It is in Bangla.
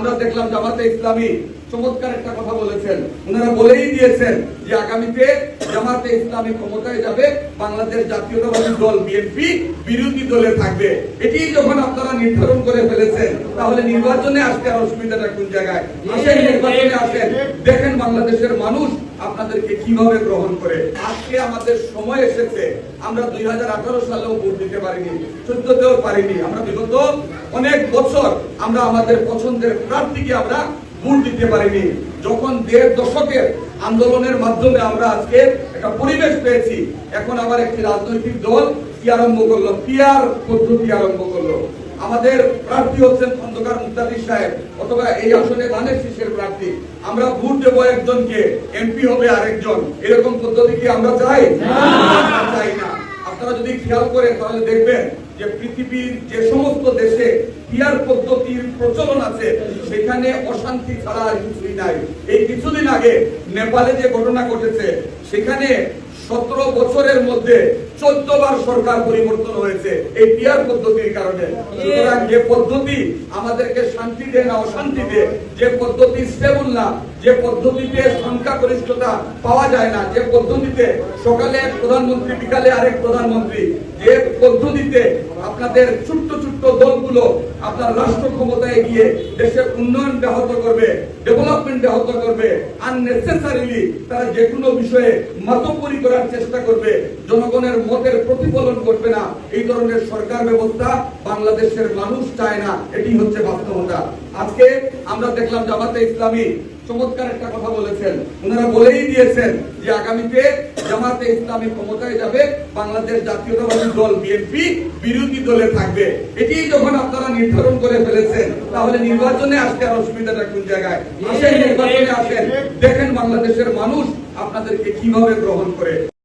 আমরা দেখলাম জামাতে ইসলামী চমৎকার একটা কথা বলেছেন। ওনারা বলেই দিয়েছেন যে আগামীতে জামাতে ইসলামী ক্ষমতায় যাবে, বাংলাদেশ জাতীয়তাবাদী দল, বিএনপি বিরোধী দলে থাকবে। এটি যখন আপনারা নির্ধারণ করে ফেলেছেন, তাহলে নির্বাচনে আসতে আর অসুবিধাটা কোন জায়গায়? আসেন, নির্বাচনে আসেন। দেখেন বাংলাদেশের মানুষ আপনাদেরকে কীভাবে গ্রহণ করে। আজকে আমাদের সময় এসেছে। আমরা দুই হাজার আঠারো সালেও ভোট দিতে পারিনি, চোদ্দতেও পারিনি। আমরা বিগত অনেক বছর আমরা আমাদের পছন্দের প্রার্থীকে আমরা ভোট দিতে পারিনি। যখন দেড় দশকের আন্দোলনের মাধ্যমে আমরা আজকে একটা পরিবেশ পেয়েছি এখন আবার একটি রাজনৈতিক দল কি আরম্ভ করল? পিয়ার পদ্ধতি আরম্ভ করল। আমাদের প্রার্থী হচ্ছেন খন্দকার মুক্তাদি সাহেব অথবা এই আসনে ধানের শীষের প্রার্থী। আমরা ভোট দেব একজনকে এমপি হবে আরেকজন। এরকম পদ্ধতি কি আমরা চাই? আমরা চাই না। আপনারা যদি খেয়াল করেন তাহলে দেখবেন যে পৃথিবীর যে সমস্ত দেশে পিয়ার পদ্ধতির প্রচলন আছে, সেখানে অশান্তি ছাড়া আর কিছুই নাই। এই কিছুদিন আগে নেপালে যে ঘটনা ঘটেছে, সেখানে সতেরো বছরের মধ্যে চোদ্দ বার সরকার পরিবর্তন হয়েছে এই পিয়ার পদ্ধতির কারণে। সুতরাং যে পদ্ধতি আমাদেরকে শান্তি দেয় না অশান্তি দেয়, যে পদ্ধতি স্টেবল না, যে পদ্ধতিতে সংখ্যাগরিষ্ঠতা পাওয়া যায় না, যে পদ্ধতিতে সকালে এক প্রধানমন্ত্রী, বিকালে আরেক প্রধানমন্ত্রী, যে পদ্ধতিতে আপনাদের ছোট্ট ছোট্ট দলগুলো আপনার রাষ্ট্র ক্ষমতায় গিয়ে দেশের উন্নয়ন ব্যাহত করবে ডেভেলপমেন্ট ব্যাহত করবে আননেসেসারিলি তারা যে কোনো বিষয়ে মাতব্বরি করার চেষ্টা করবে, জনগণের মতের প্রতিফলন করবে না। এই ধরনের সরকার ব্যবস্থা বাংলাদেশের মানুষ চায় না। এটি হচ্ছে বাস্তবতা। আজকে আমরা দেখলাম জামাতে ইসলামী চমৎকার একটা কথা বলেছেন। ওনারা বলেই দিয়েছেন যে আগামীতে জামাতে ইসলামী ক্ষমতায় যাবে বাংলাদেশ জাতীয়তাবাদী দল, বিএনপি বিরোধী দলে থাকবে। এটি যখন আপনারা নির্ধারণ করে ফেলেছেন, তাহলে নির্বাচনে আসতে আর অসুবিধাটা কোন জায়গায়? আসেন, নির্বাচনে আসেন। দেখেন বাংলাদেশের মানুষ আপনাদেরকে কীভাবে গ্রহণ করে।